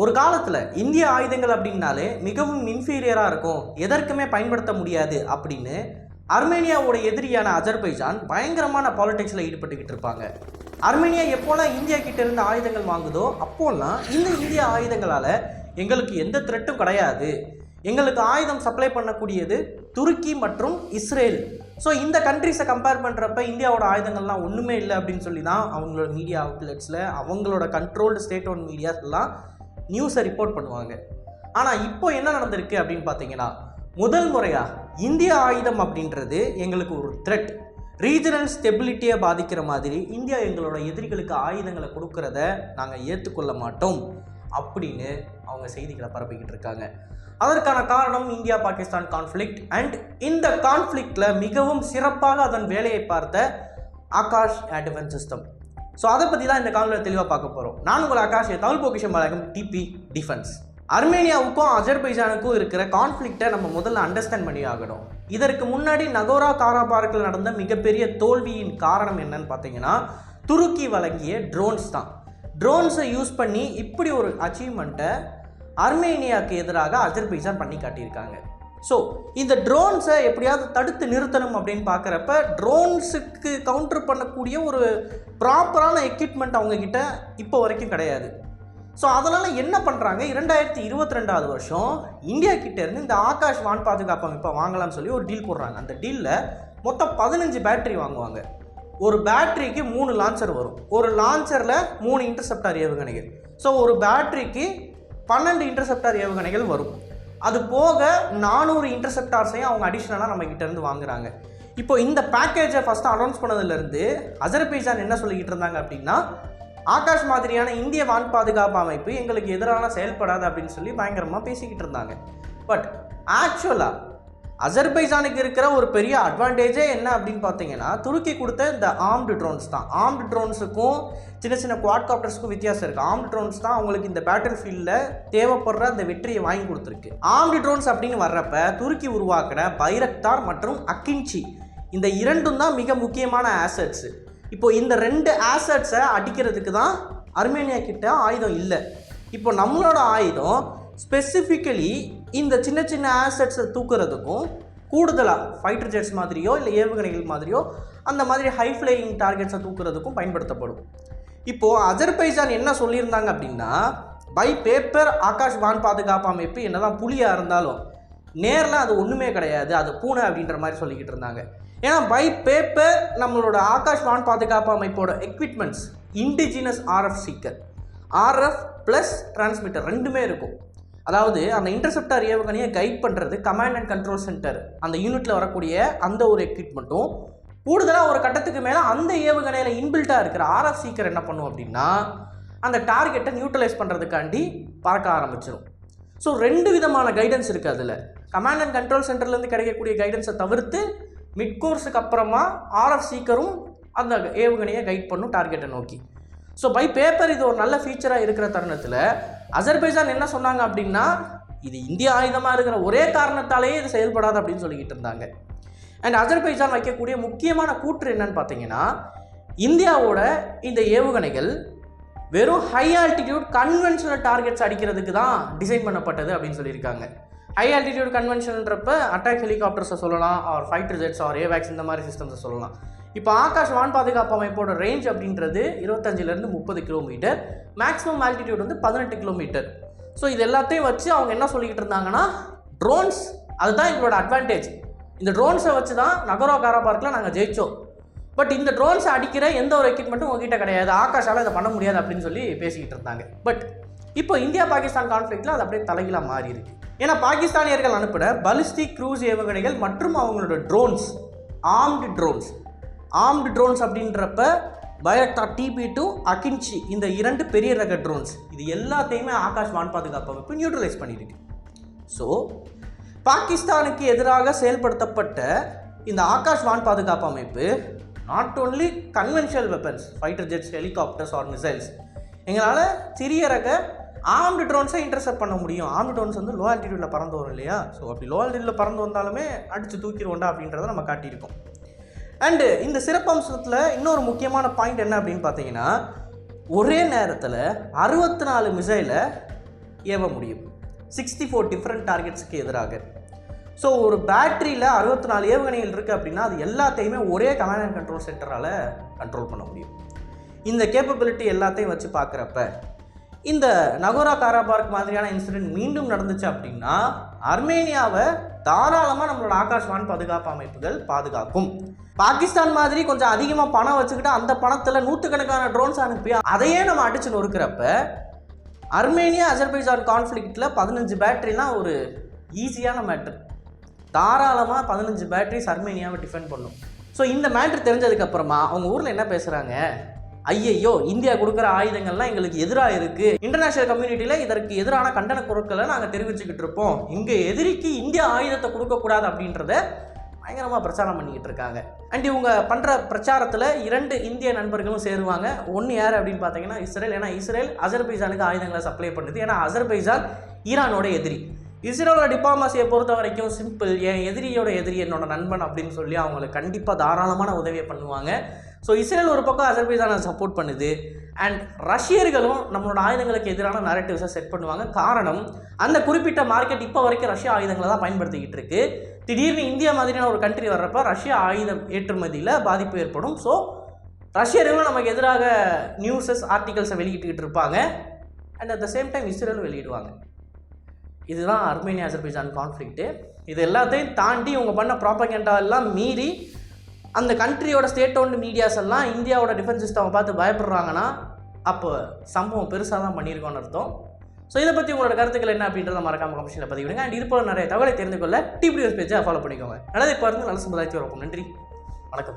ஒரு காலத்தில் இந்திய ஆயுதங்கள் அப்படின்னாலே மிகவும் இன்ஃபீரியராக இருக்கும். எதற்குமே பயன்படுத்த முடியாது அப்படின்னு அர்மேனியாவோட எதிரியான அஜர்பைஜான் பயங்கரமான பாலிடிக்ஸில் ஈடுபட்டுக்கிட்டு இருப்பாங்க. அர்மேனியா எப்போல்லாம் இந்தியா கிட்ட இருந்து ஆயுதங்கள் வாங்குதோ அப்போல்லாம் இந்த இந்திய ஆயுதங்களால் எங்களுக்கு எந்த த்ரெட்டும் கிடையாது. எங்களுக்கு ஆயுதம் சப்ளை பண்ணக்கூடியது துருக்கி மற்றும் இஸ்ரேல். ஸோ இந்த கண்ட்ரிஸை கம்பேர் பண்ணுறப்ப இந்தியாவோட ஆயுதங்கள்லாம் ஒன்றுமே இல்லை அப்படின்னு சொல்லி தான் அவங்களோட மீடியா அவுட்லெட்ஸில் அவங்களோட கண்ட்ரோல்டு ஸ்டேட் ஓன் மீடியாஸ்லாம் நியூஸை ரிப்போர்ட் பண்ணுவாங்க. ஆனால் இப்போ என்ன நடந்திருக்கு அப்படின்னு பார்த்தீங்கன்னா முதல் முறையாக இந்திய ஆயுதம் அப்படின்றது எங்களுக்கு ஒரு த்ரெட் ரீஜனல் ஸ்டெபிலிட்டியை பாதிக்கிற மாதிரி இந்தியா எங்களோட எதிரிகளுக்கு ஆயுதங்களை கொடுக்கறத நாங்கள் ஏற்றுக்கொள்ள மாட்டோம் அப்படின்னு அவங்க செய்திகளை பரப்பிக்கிட்டு இருக்காங்க. அதற்கான காரணம் இந்தியா பாகிஸ்தான் கான்ஃப்ளிக்ட் அண்ட் இந்த கான்ஃப்ளிக்டில் மிகவும் சிறப்பாக அதன் வேலையை பார்த்த ஆகாஷ் ஏர் சிஸ்டம் ஸோ அதை பற்றி தான் இந்த காணொலியில் தெளிவாக பார்க்க போகிறோம் நான் உங்கள் ஆகாஷ் தமிழ் பொக்கிஷம் வழக்கம் டிபி டிஃபென்ஸ் அர்மேனியாவுக்கும் அஜர்பைஜானுக்கும் இருக்கிற கான்ஃப்ளிக்டை நம்ம முதல்ல அண்டர்ஸ்டாண்ட் பண்ணி ஆகணும். இதற்கு முன்னாடி நகோரா காராபாரக்கில் நடந்த மிகப்பெரிய தோல்வியின் காரணம் என்னன்னு பார்த்தீங்கன்னா துருக்கி வழங்கிய ட்ரோன்ஸ் தான். ட்ரோன்ஸை யூஸ் பண்ணி இப்படி ஒரு அச்சீவ்மெண்ட்டை அர்மேனியாவுக்கு எதிராக அஜர்பைஜான் பண்ணி காட்டியிருக்காங்க. ஸோ இந்த ட்ரோன்ஸை எப்படியாவது தடுத்து நிறுத்தணும் அப்படின்னு பார்க்குறப்ப ட்ரோன்ஸுக்கு கவுண்டர் பண்ணக்கூடிய ஒரு ப்ராப்பரான எக்யூப்மெண்ட் அவங்கக்கிட்ட இப்போ வரைக்கும் கிடையாது. ஸோ அதனால் என்ன பண்ணுறாங்க இரண்டாயிரத்தி இருபத்தி ரெண்டாவது வருஷம் இந்தியா கிட்டேருந்து இந்த ஆகாஷ் வான் பாதுகாப்பு அமைப்பை வாங்கலாம்னு சொல்லி ஒரு டீல் போடுறாங்க. அந்த டீலில் மொத்தம் பதினஞ்சு பேட்டரி வாங்குவாங்க. ஒரு பேட்டரிக்கு மூணு லான்ச்சர் வரும். ஒரு லான்ச்சரில் மூணு இன்டர்செப்டார் ஏவுகணைகள். ஸோ ஒரு பேட்டரிக்கு பன்னெண்டு இன்டர்செப்டார் ஏவுகணைகள் வரும். அது போக நானூறு இன்டர்செப்டார்ஸையும் அவங்க அடிஷ்னலாக நம்ம கிட்டேருந்து வாங்குறாங்க. இப்போ இந்த பேக்கேஜை ஃபஸ்ட்டு அனௌன்ஸ் பண்ணதுலேருந்து அஜர்பைஜான் என்ன சொல்லிக்கிட்டு இருந்தாங்க அப்படின்னா ஆகாஷ் மாதிரியான இந்திய வான் பாதுகாப்பு அமைப்பு எங்களுக்கு எதிரான செயல்படாது அப்படின்னு சொல்லி பயங்கரமாக பேசிக்கிட்டு இருந்தாங்க. பட் ஆக்சுவலாக அசர்பைசானுக்கு இருக்கிற ஒரு பெரிய அட்வான்டேஜே என்ன அப்படின்னு பார்த்தீங்கன்னா துருக்கி கொடுத்த இந்த ஆர்ம்டு ட்ரோன்ஸ் தான். ஆர்ம்டு ட்ரோன்ஸுக்கும் சின்ன சின்ன குவாட்காப்டர்ஸுக்கும் வித்தியாசம் இருக்குது ஆர்ம்டு ட்ரோன்ஸ் தான் அவங்களுக்கு இந்த பேட்டில் ஃபீல்டில் தேவைப்படுற அந்த வெற்றியை வாங்கி கொடுத்துருக்கு. ஆர்ம்டு ட்ரோன்ஸ் அப்படின்னு வர்றப்ப துருக்கி உருவாக்கின பைரக்தார் மற்றும் அக்கின்ச்சி. இந்த இரண்டும் தான் மிக முக்கியமான ஆசட்ஸு இப்போ இந்த ரெண்டு ஆசட்ஸை அடிக்கிறதுக்கு தான் அர்மேனியா கிட்ட ஆயுதம் இல்லை. இப்போ நம்மளோட ஆயுதம் ஸ்பெசிஃபிக்கலி இந்த சின்ன சின்ன ஆசட்ஸை தூக்குறதுக்கும் கூடுதலாக ஃபைட்டர் ஜெட்ஸ் மாதிரியோ இல்லை ஏவுகணைகள் மாதிரியோ அந்த மாதிரி ஹை ஃப்ளையிங் டார்கெட்ஸை தூக்குறதுக்கும் பயன்படுத்தப்படும். இப்போது அஜர்பைஜான் என்ன சொல்லியிருந்தாங்க அப்படின்னா பை பேப்பர் ஆகாஷ் வான் பாதுகாப்பு அமைப்பு என்னதான் புலியாக இருந்தாலும் நேரில் அது ஒன்றுமே கிடையாது அது பூனை அப்படின்ற மாதிரி சொல்லிக்கிட்டு இருந்தாங்க. ஏன்னா பை பேப்பர் நம்மளோட ஆகாஷ் வான் பாதுகாப்பு அமைப்போட equipments indigenous RF seeker RF plus transmitter ரெண்டுமே இருக்கும். அதாவது அந்த இன்டர்செப்டார் ஏவுகணையை கைட் பண்ணுறது கமாண்ட் அண்ட் கண்ட்ரோல் சென்டர் அந்த யூனிட்டில் வரக்கூடிய அந்த ஒரு எக்யூப்மெண்ட்டும் கூடுதலாக ஒரு கட்டத்துக்கு மேலே அந்த ஏவுகணையில் இன்பில்ட்டாக இருக்கிற ஆர்எஃப் சீக்கர் என்ன பண்ணும் அப்படின்னா அந்த டார்கெட்டை நியூட்ரலைஸ் பண்ணுறதுக்காண்டி பறக்க ஆரம்பிச்சிடும் ஸோ ரெண்டு விதமான கைடன்ஸ் இருக்குது அதில். கமாண்ட் அண்ட் கண்ட்ரோல் சென்டர்லேருந்து கிடைக்கக்கூடிய கைடன்ஸை தவிர்த்து மிட் கோர்ஸுக்கு அப்புறமா ஆர்எஃப் சீக்கரும் அந்த ஏவுகணையை கைட் பண்ணும் டார்கெட்டை நோக்கி. ஸோ பை பேப்பர் இது ஒரு நல்ல ஃபீச்சராக இருக்கிற தருணத்தில் அசர்பைஜான் என்ன சொன்னாங்க அப்படின்னா இது இந்திய ஆயுதமாக இருக்கிற ஒரே காரணத்தாலேயே இது செயல்படாது அப்படின்னு சொல்லிக்கிட்டு இருந்தாங்க. அண்ட் அஜர்பைஜான் வைக்கக்கூடிய முக்கியமான கூற்று என்னன்னு பார்த்தீங்கன்னா இந்தியாவோட இந்த ஏவுகணைகள் வெறும் ஹை ஆல்டிடியூட் கன்வென்ஷனல் டார்கெட்ஸ் அடிக்கிறதுக்கு தான் டிசைன் பண்ணப்பட்டது அப்படின்னு சொல்லியிருக்காங்க. ஹை ஆல்டிடியூட் கன்வென்ஷன்ன்றப்ப அட்டாக் ஹெலிகாப்டர்ஸை சொல்லலாம் ஆர் ஃபைட்டர் ஜெட்ஸ் ஆர் ஏவேக்ஸ் இந்த மாதிரி சிஸ்டம்ஸை சொல்லலாம். இப்போ ஆகாஷ் வான் பாதுகாப்பு அமைப்போட ரேஞ்ச் அப்படின்றது இருபத்தஞ்சிலேருந்து முப்பது கிலோமீட்டர் மேக்ஸிமம் ஆல்டிடியூட் வந்து பதினெட்டு கிலோமீட்டர் ஸோ இது எல்லாத்தையும் வச்சு அவங்க என்ன சொல்லிக்கிட்டு இருந்தாங்கன்னா ட்ரோன்ஸ் அதுதான் எங்களோட அட்வான்டேஜ் இந்த ட்ரோன்ஸை வச்சு தான் நகரோ காராபார்க்கில் நாங்கள் ஜெயித்தோம் பட் இந்த ட்ரோன்ஸை அடிக்கிற எந்த ஒரு எக்யூப்மெண்ட்டும் உங்ககிட்ட கிடையாது. ஆகாஷால் இதை பண்ண முடியாது அப்படின்னு சொல்லி பேசிக்கிட்டு இருந்தாங்க. பட் இப்போ இந்தியா பாகிஸ்தான் கான்ஃப்ளிக்டில் அது அப்படியே தலைகீழாக மாறி இருக்கு ஏன்னா பாகிஸ்தானியர்கள் அனுப்பின பலிஸ்டிக் க்ரூஸ் ஏவுகணைகள் மற்றும் அவங்களோட drones armed drones armed drones அப்படின்றப்ப பயக்டா டிபி டூ அகின்ஷி இந்த இரண்டு பெரிய ரக ட்ரோன்ஸ் இது எல்லாத்தையுமே ஆகாஷ் வான் பாதுகாப்பு அமைப்பு நியூட்ரலைஸ் பண்ணியிருக்கு. ஸோ பாகிஸ்தானுக்கு எதிராக செயல்படுத்தப்பட்ட இந்த ஆகாஷ் வான் பாதுகாப்பு அமைப்பு not only conventional weapons fighter jets helicopters or missiles எங்களால் சிறிய ரக ஆர்ம்டு ட்ரோன்ஸை இன்டர்செப்ட் பண்ண முடியும். ஆர்ம்டு ட்ரோன்ஸ் வந்து லோ ஆல்டிடியூடில் பறந்து வரும் இல்லையா? ஸோ அப்படி லோ ஆல்டிடியூடில் பறந்து வந்தாலுமே அடித்து தூக்கிடுவோண்டா அப்படின்றத நம்ம காட்டியிருக்கோம். அண்டு இந்த சிறப்பம்சத்தில் இன்னொரு முக்கியமான பாயிண்ட் என்ன அப்படின்னு பார்த்தீங்கன்னா ஒரே நேரத்தில் அறுபத்தி நாலு மிசைலை ஏவ முடியும். சிக்ஸ்டி ஃபோர் டிஃப்ரெண்ட் டார்கெட்ஸுக்கு எதிராக. ஸோ ஒரு பேட்டரியில் அறுபத்தி நாலு ஏவுகணைகள் இருக்குது அப்படின்னா அது எல்லாத்தையுமே ஒரே கமாண்ட் அண்ட் கண்ட்ரோல் சென்டரால் கண்ட்ரோல் பண்ண முடியும். இந்த கேப்பபிலிட்டி எல்லாத்தையும் வச்சு பார்க்குறப்ப இந்த நகோரா காராபார்க் மாதிரியான இன்சிடென்ட் மீண்டும் நடந்துச்சு அப்படின்னா அர்மேனியாவை தாராளமாக நம்மளோட ஆகாஷ்வான் பாதுகாப்பு அமைப்புகள் பாதுகாக்கும். பாகிஸ்தான் மாதிரி கொஞ்சம் அதிகமாக பணம் வச்சுக்கிட்டு அந்த பணத்தில் நூற்றுக்கணக்கான ட்ரோன்ஸ் அனுப்பி அதையே நம்ம அடிச்சு நொறுக்கிறப்ப அர்மேனியா அஜர்பைஜான் கான்ஃப்ளிக்ட்டில் பதினஞ்சு பேட்டரிலாம் ஒரு ஈஸியான மேட்ரு தாராளமாக பதினஞ்சு பேட்டரிஸ் அர்மேனியாவை டிஃபெண்ட் பண்ணும். ஸோ இந்த மேட்ரு தெரிஞ்சதுக்கப்புறமா அவங்க ஊரில் என்ன பேசுகிறாங்க ஐயையோ இந்தியா கொடுக்குற ஆயுதங்கள்லாம் எங்களுக்கு எதிராக இருக்குது இன்டர்நேஷனல் கம்யூனிட்டியில் இதற்கு எதிரான கண்டன குரல்களை நாங்கள் தெரிவிச்சுக்கிட்டு இருப்போம். இங்கே எதிரிக்கு இந்தியா ஆயுதத்தை கொடுக்கக்கூடாது அப்படின்றத பயங்கரமாக பிரச்சாரம் பண்ணிக்கிட்டு இருக்காங்க. அண்ட் இவங்க பண்ணுற பிரச்சாரத்தில் இரண்டு இந்திய நண்பர்களும் சேருவாங்க. ஒன்று யார் அப்படின்னு பார்த்தீங்கன்னா இஸ்ரேல். ஏன்னா இஸ்ரேல் அசர்பைசானுக்கு ஆயுதங்களை சப்ளை பண்ணுது. ஏன்னா அஜர்பைஜான் ஈரானோட எதிரி. இஸ்ரேலோட டிப்ளாமசியை பொறுத்த வரைக்கும் சிம்பிள் என் எதிரியோட எதிரி என்னோட நண்பன் அப்படின்னு சொல்லி அவங்களுக்கு கண்டிப்பாக தாராளமான உதவியை பண்ணுவாங்க. ஸோ இஸ்ரேல் ஒரு பக்கம் அசர்பைசானை சப்போர்ட் பண்ணுது. அண்ட் ரஷ்யர்களும் நம்மளோட ஆயுதங்களுக்கு எதிரான நரேட்டிவ்ஸை செட் பண்ணுவாங்க. காரணம் அந்த குறிப்பிட்ட மார்க்கெட் இப்போ வரைக்கும் ரஷ்யா ஆயுதங்களை தான் பயன்படுத்திக்கிட்டு இருக்கு. திடீர்னு இந்தியா மாதிரியான ஒரு கண்ட்ரி வர்றப்ப ரஷ்யா ஆயுதம் ஏற்றுமதியில் பாதிப்பு ஏற்படும். ஸோ ரஷ்யர்களும் நமக்கு எதிராக நியூஸஸ் ஆர்டிகல்ஸை வெளியிட்டுக்கிட்டு இருப்பாங்க. And at the same time இஸ்ரேலும் வெளியிடுவாங்க. இதுதான் அர்மேனியா அசர்பைஜான் கான்ஃப்ளிக்ட்டு இது எல்லாத்தையும் தாண்டி இவங்க பண்ண ப்ராப்பகேண்டா எல்லாம் மீறி அந்த கண்ட்ரியோட ஸ்டேட் ஓன்டு மீடியாஸ் எல்லாம் இந்தியாவோட டிஃபென்ஸ் சிஸ்டம் பார்த்து பயப்படுறாங்கன்னா அப்போ சம்பவம் பெருசாக தான் பண்ணியிருக்கோன்னு அர்த்தம். ஸோ இதை பற்றி உங்களோட கருத்துக்கள் என்ன அப்படின்றத மறக்காம கமிஷனில் பதிவிடுங்க. அண்ட் இது போல நிறைய தகவலை தெரிந்து கொள்ள டிபிடிஎஸ் பேஜை ஃபாலோ பண்ணிக்கோங்க. நல்லது இப்போ இருந்து நல்ல சமுதாயத்தை இருக்கும் நன்றி. வணக்கம்.